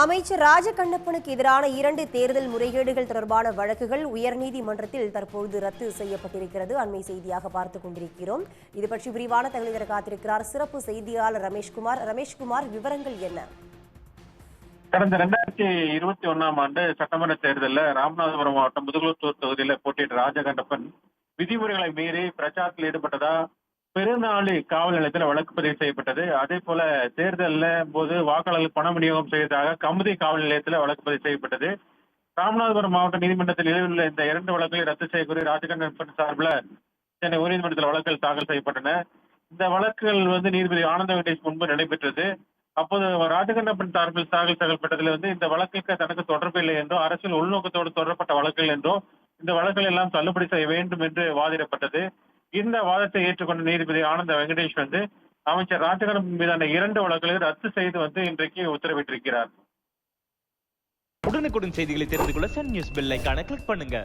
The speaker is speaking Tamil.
அமைச்சர் ராஜகண்ணப்பனுக்கு எதிரான இரண்டு தேர்தல் முறைகேடுகள் தொடர்பான வழக்குகள் உயர்நீதிமன்றத்தில் தற்பொழுது ரத்து செய்யப்பட்டிருக்கிறது. அண்மை செய்தியாக பார்த்துக் கொண்டிருக்கிறோம். இது பற்றி விரிவான தகவல் தர காத்திருக்கிறார் சிறப்பு செய்தியாளர் ரமேஷ்குமார். ரமேஷ்குமார் விவரங்கள் என்ன? கடந்த ரெண்டாயிரத்தி இருபத்தி ஒண்ணாம் ஆண்டு சட்டமன்ற தேர்தலில் ராமநாதபுரம் மாவட்டம் முதுகுளத்தூர் தொகுதியில போட்டியிட்ட ராஜகண்டப்பன் விதிமுறைகளை மீறி பிரச்சாரத்தில் ஈடுபட்டதா பெருநாளி காவல் நிலையத்தில் வழக்கு பதிவு செய்யப்பட்டது. அதே போல தேர்தலில் போது வாக்காளர்கள் பண விநியோகம் செய்ததாக கமுதி காவல் நிலையத்தில் வழக்கு பதிவு செய்யப்பட்டது. ராமநாதபுரம் மாவட்ட நீதிமன்றத்தில் நிலுவையில் இந்த இரண்டு வழக்குகளை ரத்து செய்யக்கூடிய ராஜகண்டன் சார்பில் சென்னை உயர்நீதிமன்றத்தில் வழக்குகள் தாக்கல் செய்யப்பட்டன. இந்த வழக்குகள் வந்து நீதிபதி ஆனந்த வெங்கடேஷ் முன்பு நடைபெற்றது. அப்போது ராஜகண்ணப்பன் சார்பில் தாக்கல் செய்யப்பட்டதில் வந்து இந்த வழக்குக்கு தனக்கு தொடர்பு இல்லை என்றோ அரசியல் உள்நோக்கத்தோடு தொடரப்பட்ட வழக்குகள் என்றோ இந்த வழக்குகள் எல்லாம் தள்ளுபடி செய்ய வேண்டும் என்று வாதிடப்பட்டது. இந்த வாதத்தை ஏற்றுக்கொண்ட நீதிபதி ஆனந்த வெங்கடேஷ் வந்து அமைச்சர் ராஜகண்ணப்பன் மீதான இரண்டு வழக்குகளை ரத்து செய்து வந்து இன்றைக்கு உத்தரவிட்டிருக்கிறார். உடனுக்குடன் செய்திகளை தெரிந்து கொள்ள சன் நியூஸ் பெல் ஐகானை கிளிக் பண்ணுங்க.